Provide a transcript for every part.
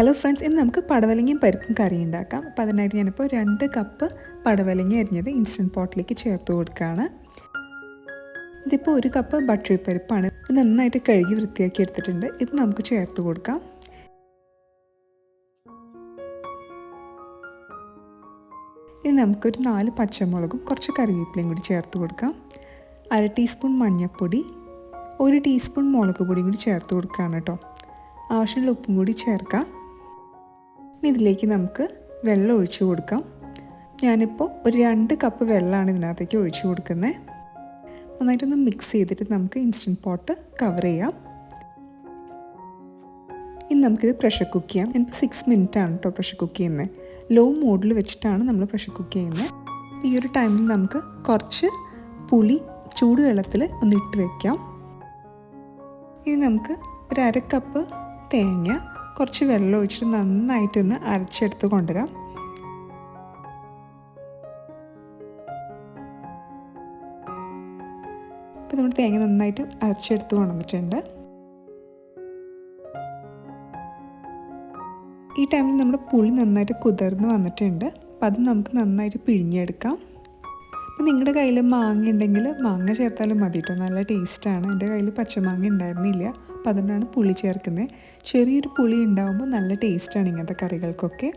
Hello friends ഇന്ന് നമുക്ക് പടവലങ്ങയും പരിപ്പും കറി ഉണ്ടാക്കാം. അപ്പോൾ അതിനായിട്ട് ഞാനിപ്പോൾ രണ്ട് കപ്പ് പടവലങ്ങ അരിഞ്ഞത് ഇൻസ്റ്റന്റ് പോട്ടിലേക്ക് ചേർത്ത് കൊടുക്കുകയാണ്. ഇതിപ്പോൾ ഒരു കപ്പ് ബട്ടറി പരിപ്പാണ്. ഇത് നന്നായിട്ട് കഴുകി വൃത്തിയാക്കി എടുത്തിട്ടുണ്ട്. ഇത് നമുക്ക് ചേർത്ത് കൊടുക്കാം. ഇനി നമുക്കൊരു നാല് പച്ചമുളകും കുറച്ച് കറിവേപ്പിലയും കൂടി ചേർത്ത് കൊടുക്കാം. അര ടീസ്പൂൺ മഞ്ഞൾപ്പൊടി ഒരു ടീസ്പൂൺ മുളക് പൊടിയും കൂടി ചേർത്ത് കൊടുക്കുകയാണ് കേട്ടോ. ആവശ്യമുള്ള ഉപ്പും കൂടി ചേർക്കാം. ഇനി ഇതിലേക്ക് നമുക്ക് വെള്ളം ഒഴിച്ചു കൊടുക്കാം. ഞാനിപ്പോൾ ഒരു രണ്ട് കപ്പ് വെള്ളമാണ് ഇതിനകത്തേക്ക് ഒഴിച്ചു കൊടുക്കുന്നത്. നന്നായിട്ടൊന്ന് മിക്സ് ചെയ്തിട്ട് നമുക്ക് ഇൻസ്റ്റന്റ് പോട്ട് കവർ ചെയ്യാം. ഇനി നമുക്കിത് പ്രഷർ കുക്ക് ചെയ്യാം. ഞാനിപ്പോൾ സിക്സ് മിനിറ്റ് ആണ് കേട്ടോ പ്രഷർ കുക്ക് ചെയ്യുന്നത്. ലോ മോഡിൽ വെച്ചിട്ടാണ് നമ്മൾ പ്രഷർ കുക്ക് ചെയ്യുന്നത്. ഈ ഒരു ടൈമിൽ നമുക്ക് കുറച്ച് പുളി ചൂടുവെള്ളത്തിൽ ഒന്ന് ഇട്ട് വയ്ക്കാം ഇനി നമുക്ക് ഒരു അര കപ്പ് തേങ്ങ കുറച്ച് വെള്ളം ഒഴിച്ചിട്ട് നന്നായിട്ടൊന്ന് അരച്ചെടുത്ത് കൊണ്ടുവരാം. ഇപ്പം നമ്മൾ തേങ്ങ നന്നായിട്ട് അരച്ചെടുത്ത് കൊണ്ടുവന്നിട്ടുണ്ട്. ഈ ടൈമിൽ നമ്മുടെ പുളി നന്നായിട്ട് കുതിർന്ന് വന്നിട്ടുണ്ട്. അപ്പം അത് നമുക്ക് നന്നായിട്ട് പിഴിഞ്ഞെടുക്കാം. നിങ്ങളുടെ കയ്യിൽ മാങ്ങ ഉണ്ടെങ്കിൽ മാങ്ങ ചേർത്താലും മതി കേട്ടോ നല്ല ടേസ്റ്റാണ്. എന്റെ കയ്യിൽ പച്ചമാങ്ങ ഉണ്ടായിരുന്നില്ല അപ്പോൾ അതുകൊണ്ടാണ് പുളി ചേർക്കുന്നത് ചെറിയൊരു പുളി ഉണ്ടാകുമ്പോൾ നല്ല ടേസ്റ്റാണ് ഇങ്ങനത്തെ കറികൾക്കൊക്കെ.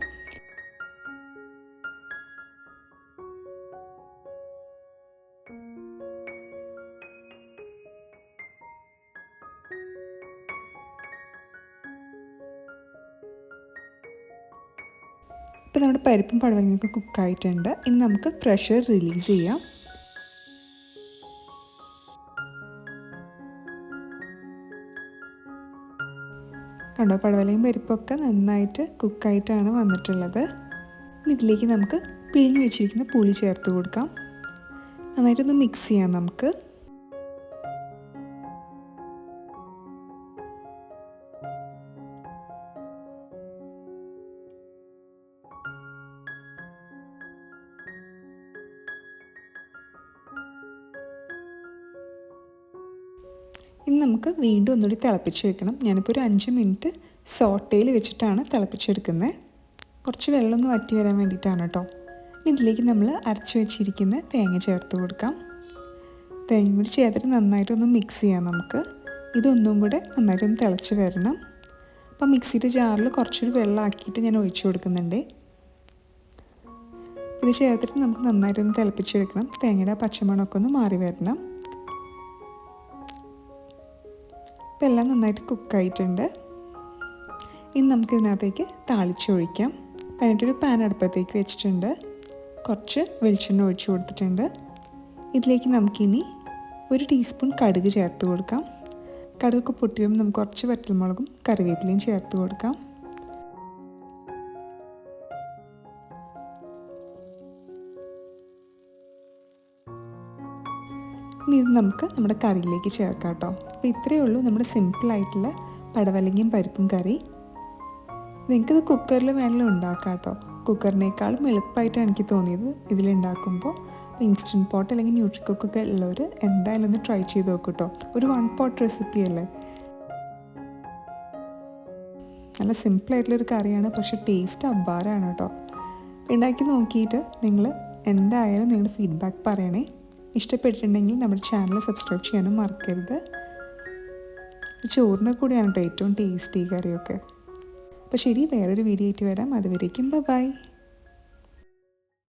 നമ്മുടെ പരിപ്പും പടവങ്ങയൊക്കെ കുക്കായിട്ടുണ്ട്. ഇനി നമുക്ക് പ്രഷർ റിലീസ് ചെയ്യാം. കണ്ടോ പടവലയും പരിപ്പൊക്കെ നന്നായിട്ട് കുക്കായിട്ടാണ് വന്നിട്ടുള്ളത്. ഇതിലേക്ക് നമുക്ക് പിഴിഞ്ഞ് വെച്ചിരിക്കുന്ന പുളി ചേർത്ത് കൊടുക്കാം. നന്നായിട്ടൊന്ന് മിക്സ് ചെയ്യാം നമുക്ക്. ഇനി നമുക്ക് വീണ്ടും ഒന്നുകൂടി തിളപ്പിച്ച് വെക്കണം. ഞാനിപ്പോൾ ഒരു അഞ്ച് മിനിറ്റ് സോട്ടയിൽ വെച്ചിട്ടാണ് തിളപ്പിച്ചെടുക്കുന്നത് കുറച്ച് വെള്ളം ഒന്ന് വറ്റി വരാൻ വേണ്ടിയിട്ടാണ് കേട്ടോ. ഇതിലേക്ക് നമ്മൾ അരച്ച് വെച്ചിരിക്കുന്ന തേങ്ങ ചേർത്ത് കൊടുക്കാം. തേങ്ങ കൂടി ചേർത്തിട്ട് നന്നായിട്ടൊന്ന് മിക്സ് ചെയ്യാം നമുക്ക്. ഇതൊന്നും കൂടെ നന്നായിട്ടൊന്ന് തിളച്ച് വരണം. അപ്പം മിക്സിയുടെ ജാറിൽ കുറച്ചൊരു വെള്ളം ആക്കിയിട്ട് ഞാൻ ഒഴിച്ചു കൊടുക്കുന്നുണ്ട്. ഇത് ചേർത്തിട്ട് നമുക്ക് നന്നായിട്ടൊന്ന് തിളപ്പിച്ചെടുക്കണം തേങ്ങയുടെ പച്ചമണമൊക്കെ ഒന്ന് മാറി വരണം. ഇപ്പം എല്ലാം നന്നായിട്ട് കുക്കായിട്ടുണ്ട്. ഇനി നമുക്കിതിനകത്തേക്ക് താളിച്ചൊഴിക്കാം അതിനായിട്ടൊരു പാൻ അടുപ്പത്തേക്ക് വെച്ചിട്ടുണ്ട്. കുറച്ച് വെളിച്ചെണ്ണ ഒഴിച്ചു കൊടുത്തിട്ടുണ്ട്. ഇതിലേക്ക് നമുക്കിനി ഒരു ടീസ്പൂൺ കടുക് ചേർത്ത് കൊടുക്കാം. കടുകൊക്കെ പൊട്ടിയുമ്പോൾ നമുക്ക് കുറച്ച് വറ്റൽമുളകും കറിവേപ്പിലയും ചേർത്ത് കൊടുക്കാം. ഇനി ഇത് നമുക്ക് നമ്മുടെ കറിയിലേക്ക് ചേർക്കാം കേട്ടോ. അപ്പോൾ ഇത്രയേ ഉള്ളൂ നമ്മുടെ സിമ്പിളായിട്ടുള്ള പടവലങ്ങയും പരിപ്പും കറി. നിങ്ങൾക്കിത് കുക്കറിൽ വേണമെങ്കിലും ഉണ്ടാക്കാം കേട്ടോ. കുക്കറിനേക്കാളും എളുപ്പമായിട്ടാണ് എനിക്ക് തോന്നിയത് ഇതിലുണ്ടാക്കുമ്പോൾ. ഇൻസ്റ്റന്റ് പോട്ട് അല്ലെങ്കിൽ ന്യൂട്രി കുക്കൊക്കെ ഉള്ളവർ എന്തായാലും ഒന്ന് ട്രൈ ചെയ്ത് നോക്കൂ കേട്ടോ. ഒരു വൺ പോട്ട് റെസിപ്പി അല്ലേ? നല്ല സിമ്പിളായിട്ടുള്ളൊരു കറിയാണ് പക്ഷേ ടേസ്റ്റ് അബ്ബാരാണ് കേട്ടോ. ഉണ്ടാക്കി നോക്കിയിട്ട് നിങ്ങൾ എന്തായാലും നിങ്ങളുടെ ഫീഡ്ബാക്ക് പറയണേ. ഇഷ്ടപ്പെട്ടിട്ടുണ്ടെങ്കിൽ നമ്മുടെ ചാനൽ സബ്സ്ക്രൈബ് ചെയ്യാനും മറക്കരുത്. ചോറിനെ കൂടിയാണ് കേട്ടോ ഏറ്റവും ടേസ്റ്റി കറിയൊക്കെ. അപ്പോൾ ശരി വേറൊരു വീഡിയോ ആയിട്ട് വരാം. അതുവരേക്കും ബൈ